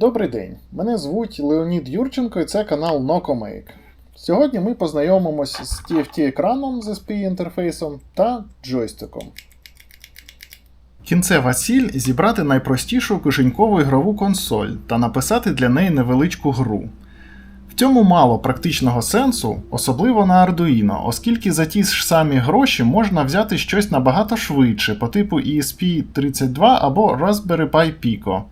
Добрий день, мене звуть Леонід Юрченко і це канал NocoMake. Сьогодні ми познайомимось з TFT-екраном з SPI інтерфейсом та джойстиком. Кінцева ціль зібрати найпростішу кишенькову ігрову консоль та написати для неї невеличку гру. В цьому мало практичного сенсу, особливо на Arduino, оскільки за ті ж самі гроші можна взяти щось набагато швидше по типу ESP32 або Raspberry Pi Pico,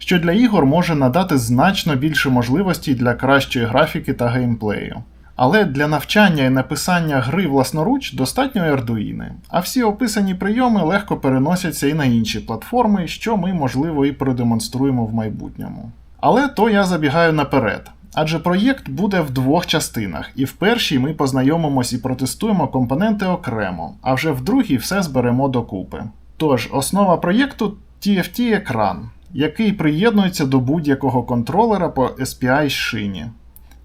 що для ігор може надати значно більше можливостей для кращої графіки та геймплею. Але для навчання і написання гри власноруч достатньо Arduino, а всі описані прийоми легко переносяться і на інші платформи, що ми, можливо, і продемонструємо в майбутньому. Але то я забігаю наперед. Адже проєкт буде в двох частинах, і в першій ми познайомимось і протестуємо компоненти окремо, а вже в другій все зберемо докупи. Тож, основа проєкту TFT-екран, який приєднується до будь-якого контролера по SPI шині.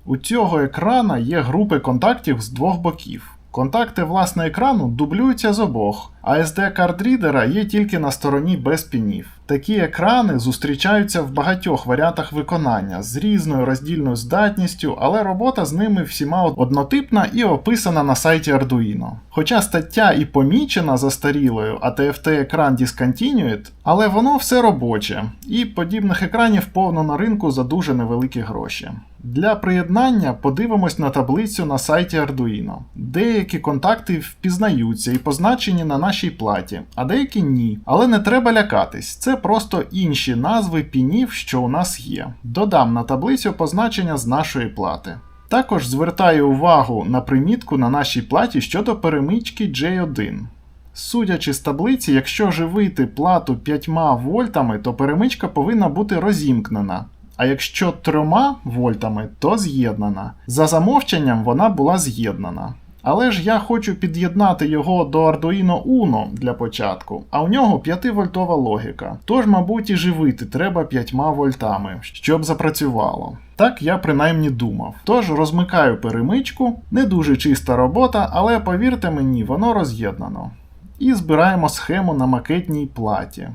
У цього екрана є групи контактів з двох боків. Контакти власне екрану дублюються з обох, а SD кардрідера є тільки на стороні без пінів. Такі екрани зустрічаються в багатьох варіантах виконання з різною роздільною здатністю, але робота з ними всіма однотипна і описана на сайті Arduino. Хоча стаття і помічена застарілою, а TFT екран Discontinued, але воно все робоче, і подібних екранів повно на ринку за дуже невеликі гроші. Для приєднання подивимось на таблицю на сайті Arduino. Деякі контакти впізнаються і позначені на нашій платі, а деякі ні. Але не треба лякатись, це просто інші назви пінів, що у нас є. Додам на таблицю позначення з нашої плати. Також звертаю увагу на примітку на нашій платі щодо перемички J1. Судячи з таблиці, якщо живити плату 5 вольтами, то перемичка повинна бути розімкнена. А якщо 3 вольтами, то з'єднана. За замовченням вона була з'єднана. Але ж я хочу під'єднати його до Arduino Uno для початку, а у нього 5-вольтова логіка. Тож, мабуть, і живити треба 5 вольтами, щоб запрацювало. Так я принаймні думав. Тож розмикаю перемичку, не дуже чиста робота, але повірте мені, воно роз'єднано. І збираємо схему на макетній платі.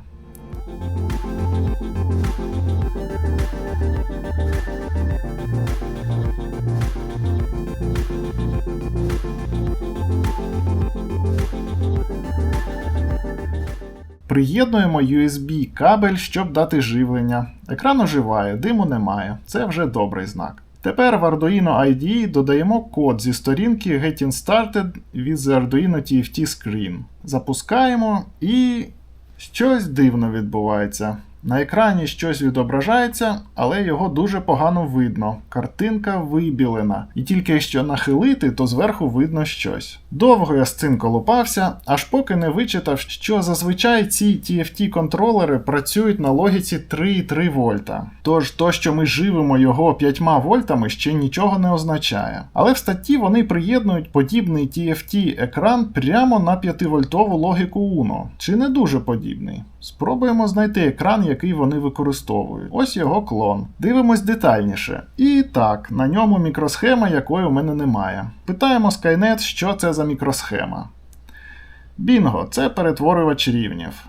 Приєднуємо USB кабель, щоб дати живлення. Екран оживає, диму немає. Це вже добрий знак. Тепер в Arduino IDE додаємо код зі сторінки Getting Started with the Arduino TFT Screen. Запускаємо і щось дивно відбувається. На екрані щось відображається, але його дуже погано видно. Картинка вибілена, і тільки якщо нахилити, то зверху видно щось. Довго я з цим колупався, аж поки не вичитав, що зазвичай ці TFT-контролери працюють на логіці 3,3 вольта. Тож то, що ми живемо його 5 вольтами, ще нічого не означає. Але в статті вони приєднують подібний TFT-екран прямо на 5-вольтову логіку UNO. Чи не дуже подібний? Спробуємо знайти екран, який вони використовують. Ось його клон. Дивимось детальніше. І так, на ньому мікросхема, якої у мене немає. Питаємо Skynet, що це за мікросхема. Бінго, це перетворювач рівнів.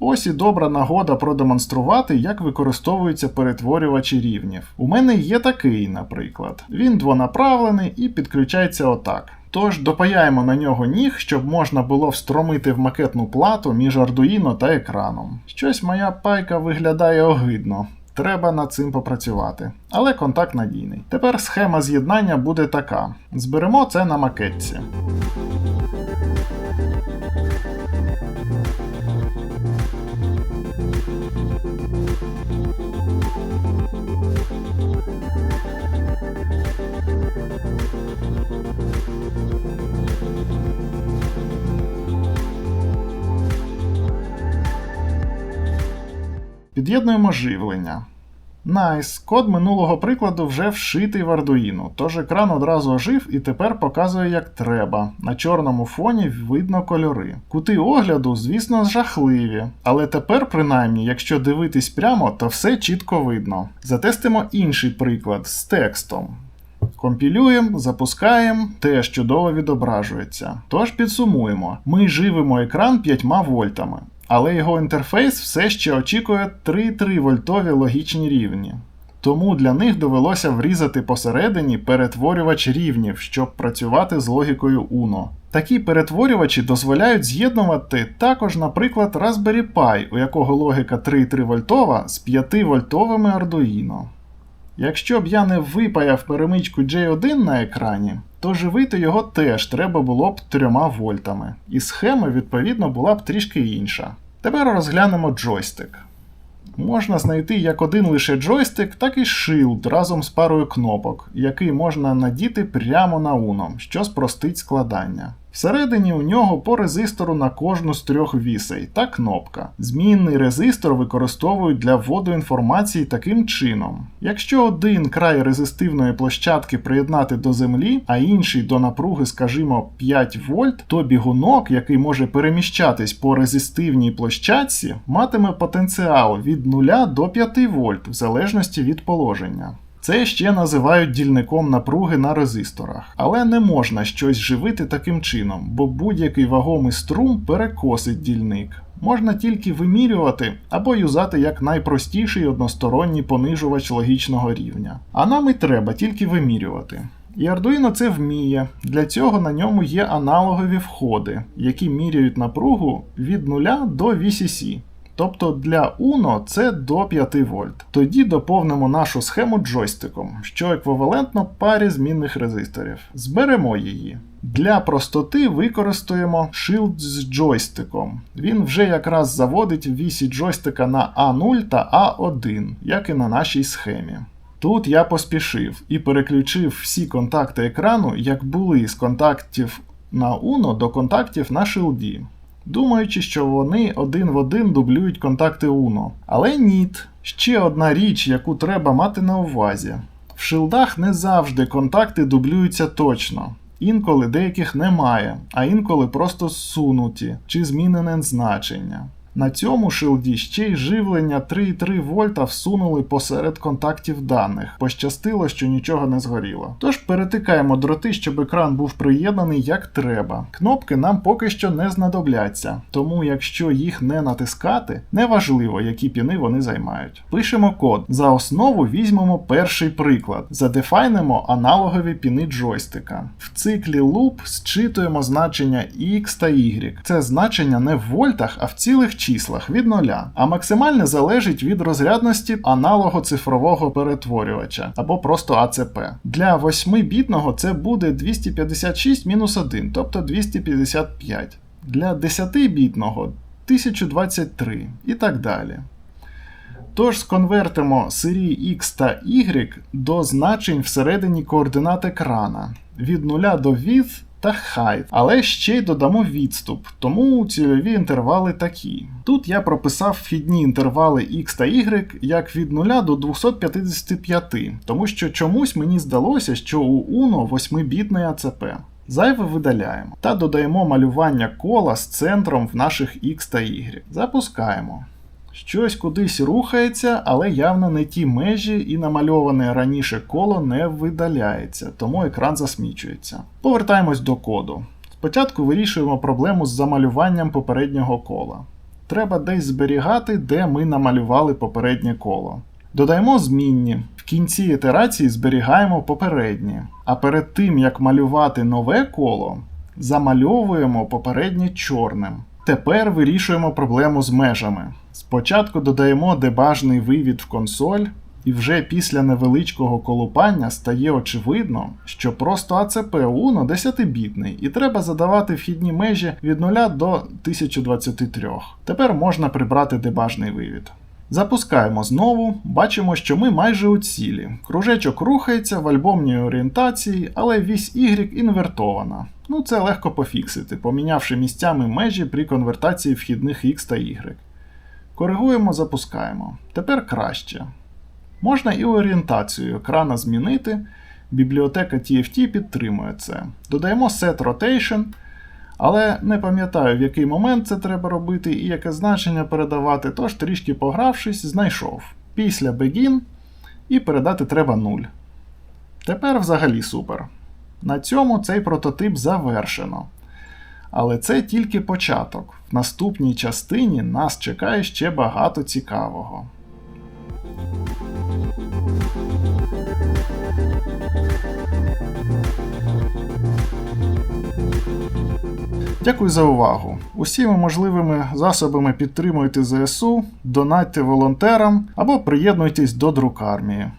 Ось і добра нагода продемонструвати, як використовуються перетворювачі рівнів. У мене є такий, наприклад. Він двонаправлений і підключається отак. Тож допаяємо на нього ніг, щоб можна було встромити в макетну плату між Ардуїно та екраном. Щось моя пайка виглядає огидно. Треба над цим попрацювати. Але контакт надійний. Тепер схема з'єднання буде така: зберемо це на макетці. Під'єднуємо живлення. Найс, код минулого прикладу вже вшитий в Arduino, тож екран одразу ожив і тепер показує як треба. На чорному фоні видно кольори. Кути огляду, звісно, жахливі, але тепер, принаймні, якщо дивитись прямо, то все чітко видно. Затестимо інший приклад з текстом. Компілюємо, запускаємо, теж чудово відображується. Тож підсумуємо: ми живемо екран 5 вольтами. Але його інтерфейс все ще очікує 3,3 вольтові логічні рівні. Тому для них довелося врізати посередині перетворювач рівнів, щоб працювати з логікою UNO. Такі перетворювачі дозволяють з'єднувати також, наприклад, Raspberry Pi, у якого логіка 3,3 вольтова з 5 вольтовими Arduino. Якщо б я не випаяв перемичку J1 на екрані, то живити його теж треба було б 3 вольтами, і схема, відповідно, була б трішки інша. Тепер розглянемо джойстик. Можна знайти як один лише джойстик, так і шилд разом з парою кнопок, який можна надіти прямо на Uno, що спростить складання. Всередині у нього по резистору на кожну з трьох вісей та кнопка. Змінний резистор використовують для вводу інформації таким чином. Якщо один край резистивної площадки приєднати до землі, а інший до напруги, скажімо, 5 вольт, то бігунок, який може переміщатись по резистивній площадці, матиме потенціал від 0 до 5 вольт в залежності від положення. Це ще називають дільником напруги на резисторах, але не можна щось живити таким чином, бо будь-який вагомий струм перекосить дільник. Можна тільки вимірювати або юзати як найпростіший односторонній понижувач логічного рівня. А нам і треба тільки вимірювати. І Arduino це вміє. Для цього на ньому є аналогові входи, які міряють напругу від 0 до VCC. Тобто для Uno це до 5 вольт. Тоді доповнимо нашу схему джойстиком, що еквівалентно парі змінних резисторів. Зберемо її. Для простоти використаємо Shield з джойстиком. Він вже якраз заводить вісі джойстика на А0 та А1, як і на нашій схемі. Тут я поспішив і переключив всі контакти екрану, як були з контактів на Uno до контактів на шилді думаючи, що вони один в один дублюють контакти Uno. Але ніт. Ще одна річ, яку треба мати на увазі. В шилдах не завжди контакти дублюються точно. Інколи деяких немає, а інколи просто зсунуті чи змінене значення. На цьому шилді ще й живлення 3,3 вольта всунули посеред контактів даних. Пощастило, що нічого не згоріло. Тож перетикаємо дроти, щоб екран був приєднаний як треба. Кнопки нам поки що не знадобляться, тому якщо їх не натискати, неважливо, які піни вони займають. Пишемо код. За основу візьмемо перший приклад. Задефайнемо аналогові піни джойстика. В циклі loop зчитуємо значення X та Y. Це значення не в вольтах, а в цілих числах від нуля, а максимальне залежить від розрядності аналогу цифрового перетворювача або просто АЦП. Для 8-бітного це буде 256-1, тобто 255. Для 10-бітного 1023 і так далі. Тож сконвертимо серії X та Y до значень всередині координат екрана від 0 до від та height, але ще й додамо відступ, тому цільові інтервали такі. Тут я прописав вхідні інтервали X та Y як від 0 до 255, тому що чомусь мені здалося, що у UNO 8-бітний АЦП. Зайве видаляємо та додаємо малювання кола з центром в наших X та Y. Запускаємо. Щось кудись рухається, але явно не ті межі, і намальоване раніше коло не видаляється, тому екран засмічується. Повертаємось до коду. Спочатку вирішуємо проблему з замалюванням попереднього кола. Треба десь зберігати, де ми намалювали попереднє коло. Додаємо змінні. В кінці ітерації зберігаємо попереднє. А перед тим як малювати нове коло, замальовуємо попереднє чорним. Тепер вирішуємо проблему з межами. Спочатку додаємо дебажний вивід в консоль, і вже після невеличкого колупання стає очевидно, що просто АЦП UNO 10-бітний, і треба задавати вхідні межі від 0 до 1023. Тепер можна прибрати дебажний вивід. Запускаємо знову, бачимо, що ми майже у цілі. Кружечок рухається в альбомній орієнтації, але вісь Y інвертована. Ну це легко пофіксити, помінявши місцями межі при конвертації вхідних X та Y. Коригуємо, запускаємо. Тепер краще. Можна і орієнтацію екрана змінити. Бібліотека TFT підтримує це. Додаємо Set Rotation, але не пам'ятаю, в який момент це треба робити і яке значення передавати, тож трішки погравшись, знайшов. Після Begin і передати треба 0. Тепер взагалі супер. На цьому цей прототип завершено. Але це тільки початок. В наступній частині нас чекає ще багато цікавого. Дякую за увагу. Усіма можливими засобами підтримуйте ЗСУ, донатьте волонтерам або приєднуйтесь до друкармії.